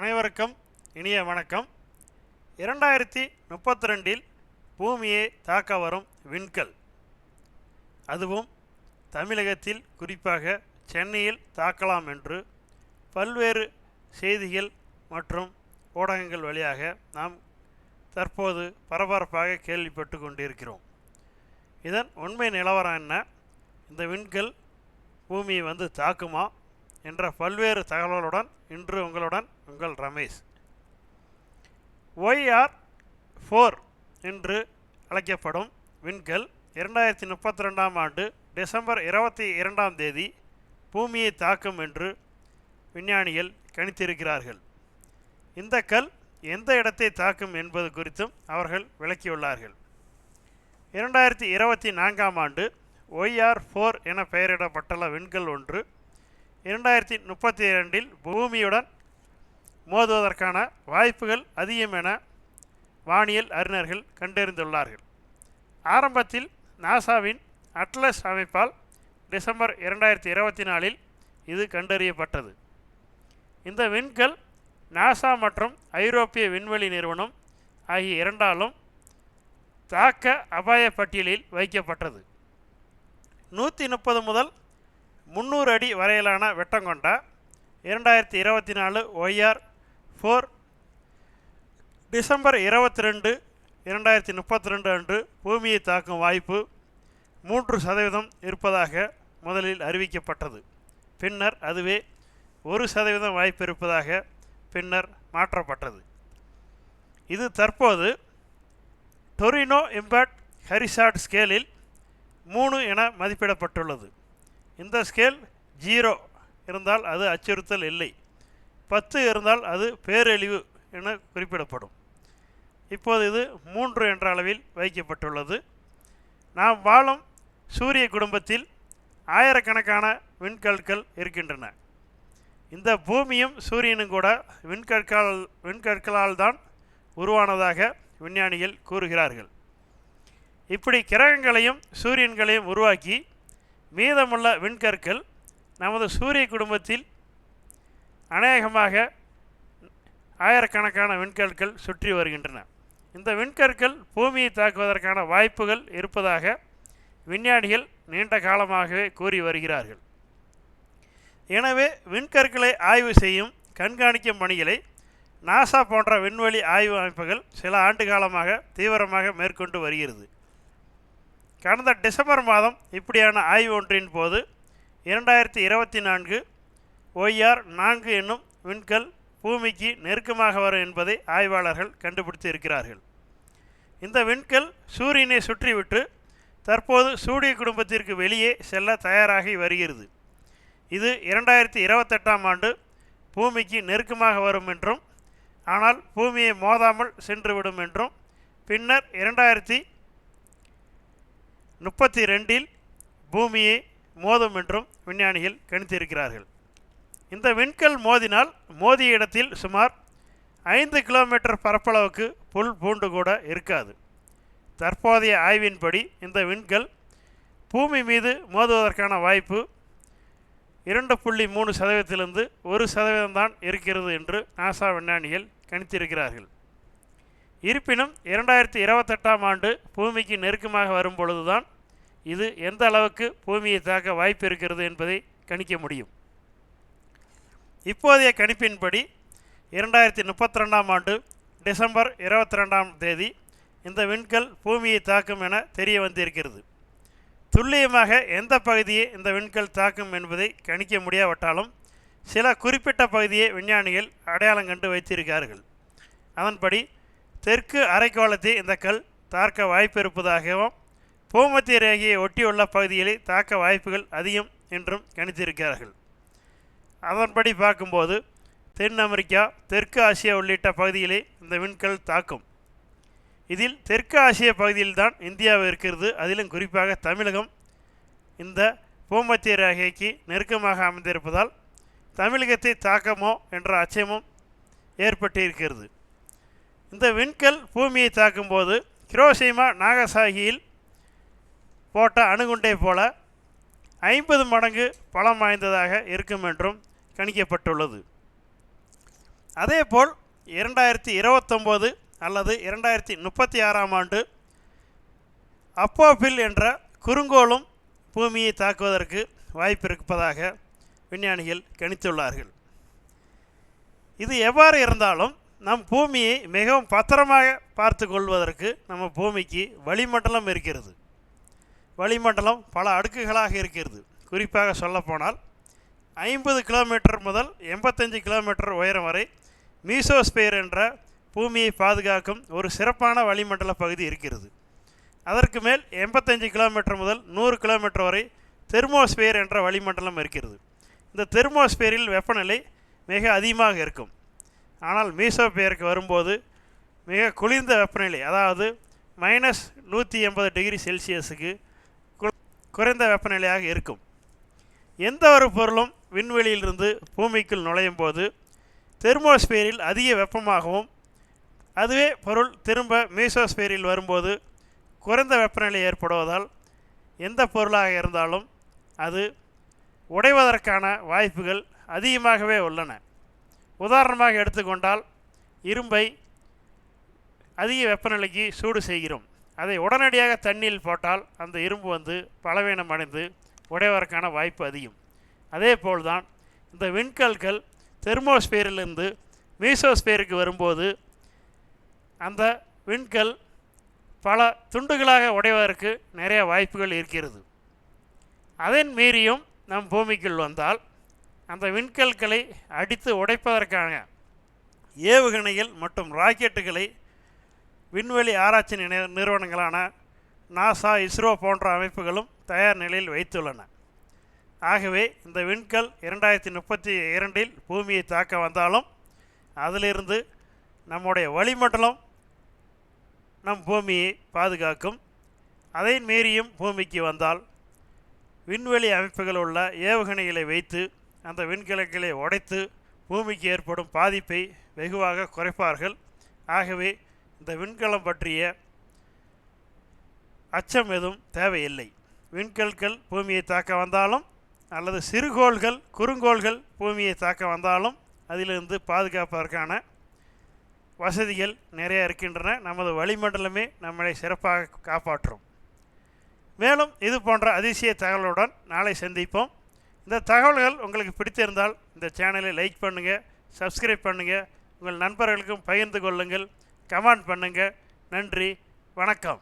அனைவருக்கும் இனிய வணக்கம். இரண்டாயிரத்தி முப்பத்தி ரெண்டில் பூமியை தாக்க வரும் விண்கல். அதுவும் தமிழகத்தில் குறிப்பாக சென்னையில் தாக்கலாம் என்று பல்வேறு செய்திகள் மற்றும் ஊடகங்கள் வழியாக நாம் தற்போது பரபரப்பாக கேள்விப்பட்டு கொண்டிருக்கிறோம். இதன் உண்மை நிலவரம் என்ன? இந்த விண்கல் பூமியை வந்து தாக்குமா? என்ற பல்வேறு தகவல்களுடன் இன்று உங்களுடன் உங்கள் ரமேஷ். ஒய்ஆர் ஃபோர் என்று அழைக்கப்படும் விண்கல் இரண்டாயிரத்தி முப்பத்தி ரெண்டாம் ஆண்டு டிசம்பர் இருபத்தி இரண்டாம் தேதி பூமியை தாக்கும் என்று விஞ்ஞானிகள் கணித்திருக்கிறார்கள். இந்த கல் எந்த இடத்தை தாக்கும் என்பது குறித்தும் அவர்கள் விளக்கியுள்ளார்கள். இரண்டாயிரத்தி இருபத்தி நான்காம் ஆண்டு ஒய்ஆர் ஃபோர் என பெயரிடப்பட்டுள்ள விண்கல் ஒன்று இரண்டாயிரத்தி முப்பத்தி இரண்டில் பூமியுடன் மோதுவதற்கான வாய்ப்புகள் அதிகம் என வானியல் அறிஞர்கள் கண்டறிந்துள்ளார்கள். ஆரம்பத்தில் நாசாவின் அட்லஸ் அமைப்பால் டிசம்பர் இரண்டாயிரத்தி இருபத்தி நாலில் இது கண்டறியப்பட்டது. இந்த விண்கல் நாசா மற்றும் ஐரோப்பிய விண்வெளி நிறுவனம் ஆகிய இரண்டாலும் தாக்க அபாய பட்டியலில் வைக்கப்பட்டது. நூற்றி முப்பது முதல் முந்நூறு அடி வரையிலான வெட்டம் கொண்ட இரண்டாயிரத்தி இருபத்தி நாலு ஒய்ஆர் ஃபோர் டிசம்பர் இருபத்தி ரெண்டு இரண்டாயிரத்தி முப்பத்தி ரெண்டு அன்று பூமியை தாக்கும் வாய்ப்பு மூன்று சதவீதம் இருப்பதாக முதலில் அறிவிக்கப்பட்டது. பின்னர் அதுவே ஒரு சதவீதம் வாய்ப்பு இருப்பதாக பின்னர் மாற்றப்பட்டது. இது தற்போது டொரினோ இம்பேக்ட் ஹரிசாட் ஸ்கேலில் மூணு என மதிப்பிடப்பட்டுள்ளது. இந்த ஸ்கேல் ஜீரோ இருந்தால் அது அச்சுறுத்தல் இல்லை. பத்து இருந்தால் அது பேரழிவு என குறிப்பிடப்படும். இப்போது இது மூன்று என்ற அளவில் வைக்கப்பட்டுள்ளது. நாம் வாழும் சூரிய குடும்பத்தில் ஆயிரக்கணக்கான விண்கற்கள் இருக்கின்றன. இந்த பூமியும் சூரியனும் கூட விண்கற்கால் விண்கற்களால் தான் உருவானதாக விஞ்ஞானிகள் கூறுகிறார்கள். இப்படி கிரகங்களையும் சூரியன்களையும் உருவாக்கி மீதமுள்ள விண்கற்கள் நமது சூரிய குடும்பத்தில் அநேகமாக ஆயிரக்கணக்கான விண்கற்கள் சுற்றி வருகின்றன. இந்த விண்கற்கள் பூமியை தாக்குவதற்கான வாய்ப்புகள் இருப்பதாக விஞ்ஞானிகள் நீண்ட காலமாகவே கூறி வருகிறார்கள். எனவே விண்கற்களை ஆய்வு செய்யும் கண்காணிக்கும் பணிகளை நாசா போன்ற விண்வெளி ஆய்வு அமைப்புகள் சில ஆண்டு காலமாக தீவிரமாக மேற்கொண்டு வருகிறது. கடந்த டிசம்பர் மாதம் இப்படியான ஆய்வு ஒன்றின் போது இரண்டாயிரத்தி இருபத்தி நான்கு ஒய்ஆர் நான்கு என்னும் விண்கல் பூமிக்கு நெருக்கமாக வரும் என்பதை ஆய்வாளர்கள் கண்டுபிடித்து இருக்கிறார்கள். இந்த விண்கல் சூரியனை சுற்றிவிட்டு தற்போது சூரிய குடும்பத்திற்கு வெளியே செல்ல தயாராகி வருகிறது. இது இரண்டாயிரத்தி இருபத்தெட்டாம் ஆண்டு பூமிக்கு நெருக்கமாக வரும் என்றும் ஆனால் பூமியை மோதாமல் சென்றுவிடும் என்றும் பின்னர் இரண்டாயிரத்தி முப்பத்தி ரெண்டில் பூமியை மோதும் என்றும் விஞ்ஞானிகள் கணித்திருக்கிறார்கள். இந்த விண்கல் மோதினால் மோதிய இடத்தில் சுமார் ஐந்து கிலோமீட்டர் பரப்பளவுக்கு புல் பூண்டு கூட இருக்காது. தற்போதைய ஆய்வின்படி இந்த விண்கல் பூமி மீது மோதுவதற்கான வாய்ப்பு இரண்டு புள்ளி மூணு சதவீதத்திலிருந்து ஒரு சதவீதம்தான் இருக்கிறது என்று நாசா விஞ்ஞானிகள் கணித்திருக்கிறார்கள். இருப்பினும் இரண்டாயிரத்தி இருபத்தெட்டாம் ஆண்டு பூமிக்கு நெருக்கமாக வரும் பொழுதுதான் இது எந்த அளவுக்கு பூமியை தாக்க வாய்ப்பு இருக்கிறது என்பதை கணிக்க முடியும். இப்போதைய கணிப்பின்படி இரண்டாயிரத்தி முப்பத்தி ரெண்டாம் ஆண்டு டிசம்பர் இருபத்தி ரெண்டாம் தேதி இந்த விண்கல் பூமியை தாக்கும் என தெரிய வந்திருக்கிறது. துல்லியமாக எந்த பகுதியை இந்த விண்கல் தாக்கும் என்பதை கணிக்க முடியாவிட்டாலும் சில குறிப்பிட்ட பகுதியை விஞ்ஞானிகள் அடையாளம் கண்டு வைத்திருக்கிறார்கள். அதன்படி தெற்கு அரைக்கோளத்தை இந்த கல் தாக்க வாய்ப்பு இருப்பதாகவும் பூமத்திய ரேகையை ஒட்டியுள்ள பகுதிகளை தாக்க வாய்ப்புகள் அதிகம் என்றும் கணித்திருக்கிறார்கள். அதன்படி பார்க்கும்போது தென் அமெரிக்கா தெற்கு ஆசியா உள்ளிட்ட பகுதிகளை இந்த விண்கல் தாக்கும். இதில் தெற்கு ஆசிய பகுதியில்தான் இந்தியாவை இருக்கிறது. அதிலும் குறிப்பாக தமிழகம் இந்த பூமத்திய ரேகைக்கு நெருக்கமாக அமைந்திருப்பதால் தமிழகத்தை தாக்கமோ என்ற அச்சமும் ஏற்பட்டிருக்கிறது. இந்த விண்கல் பூமியை தாக்கும்போது கிரோசிமா நாகசாகியில் போட்ட அணுகுண்டை போல ஐம்பது மடங்கு பலம் வாய்ந்ததாக இருக்கும் என்றும் கணிக்கப்பட்டுள்ளது. அதேபோல் இரண்டாயிரத்தி இருபத்தொம்போது அல்லது இரண்டாயிரத்தி முப்பத்தி ஆறாம் ஆண்டு அப்போபில் என்ற குறுங்கோளும் பூமியை தாக்குவதற்கு வாய்ப்பு இருப்பதாக விஞ்ஞானிகள் கணித்துள்ளார்கள். இது எவ்வாறு இருந்தாலும் நம் பூமியை மிகவும் பத்திரமாக பார்த்து கொள்வதற்கு நம்ம பூமிக்கு வளிமண்டலம் இருக்கிறது. வளிமண்டலம் பல அடுக்குகளாக இருக்கிறது. குறிப்பாக சொல்லப்போனால் ஐம்பது கிலோமீட்டர் முதல் எண்பத்தஞ்சு கிலோமீட்டர் உயரம் வரை மீசோஸ்பியர் என்ற பூமியை பாதுகாக்கும் ஒரு சிறப்பான வளிமண்டல பகுதி இருக்கிறது. அதற்கு மேல் எண்பத்தஞ்சு கிலோமீட்டர் முதல் நூறு கிலோமீட்டர் வரை தெர்மோஸ்பியர் என்ற வளிமண்டலம் இருக்கிறது. இந்த தெர்மோஸ்பியரில் வெப்பநிலை மிக அதிகமாக இருக்கும். ஆனால் மீசோஸ்பியருக்கு வரும்போது மிக குளிர்ந்த வெப்பநிலை அதாவது மைனஸ் நூற்றி எண்பது டிகிரி செல்சியஸுக்கு குறைந்த வெப்பநிலையாக இருக்கும். எந்த ஒரு பொருளும் விண்வெளியிலிருந்து பூமிக்குள் நுழையும் போது தெர்மோஸ்பியரில் அதிக வெப்பமாகவும் அதுவே பொருள் திரும்ப மீசோஸ்பியரில் வரும்போது குறைந்த வெப்பநிலை ஏற்படுவதால் எந்த பொருளாக இருந்தாலும் அது உடைவதற்கான வாய்ப்புகள் அதிகமாகவே உள்ளன. உதாரணமாக எடுத்துக்கொண்டால் இரும்பை அதிக வெப்பநிலைக்கு சூடு செய்கிறோம். அதை உடனடியாக தண்ணியில் போட்டால் அந்த இரும்பு வந்து பலவீனம் அடைந்து உடைவதற்கான வாய்ப்பு அதிகம். அதே போல்தான் இந்த விண்கல்கள் தெர்மோஸ்பியரிலிருந்து மீசோஸ்பியருக்கு வரும்போது அந்த விண்கல் பல துண்டுகளாக உடைவதற்கு நிறைய வாய்ப்புகள் இருக்கிறது. அதன் மீறியும் நம் பூமிக்குள் வந்தால் அந்த விண்கல்களை அடித்து உடைப்பதற்கான ஏவுகணைகள் மற்றும் ராக்கெட்டுகளை விண்வெளி ஆராய்ச்சி நிறுவனங்களான நாசா இஸ்ரோ போன்ற அமைப்புகளும் தயார் நிலையில் வைத்துள்ளன. ஆகவே இந்த விண்கல் இரண்டாயிரத்தி முப்பத்தி இரண்டில் பூமியை தாக்க வந்தாலும் அதிலிருந்து நம்முடைய வளிமண்டலம் நம் பூமியை பாதுகாக்கும். அதை மீறியும் பூமிக்கு வந்தால் விண்வெளி அமைப்புகள் உள்ள ஏவுகணைகளை வைத்து அந்த விண்கலங்களை உடைத்து பூமிக்கு ஏற்படும் பாதிப்பை வெகுவாக குறைப்பார்கள். ஆகவே இந்த விண்கலம் பற்றிய அச்சம் எதுவும் தேவையில்லை. விண்கல்கள் பூமியை தாக்க வந்தாலும் அல்லது சிறுகோள்கள் குறுங்கோள்கள் பூமியை தாக்க வந்தாலும் அதிலிருந்து பாதுகாப்பதற்கான வசதிகள் நிறைய இருக்கின்றன. நமது வளிமண்டலமே நம்மளை சிறப்பாக காப்பாற்றும். மேலும் இது போன்ற அதிசய தகவலுடன் நாளை சந்திப்போம். இந்த தகவல்கள் உங்களுக்கு பிடித்திருந்தால் இந்த சேனலை லைக் பண்ணுங்கள் சப்ஸ்கிரைப் பண்ணுங்கள் உங்கள் நண்பர்களுக்கும் பகிர்ந்து கொள்ளுங்கள் கமெண்ட் பண்ணுங்கள் நன்றி வணக்கம்.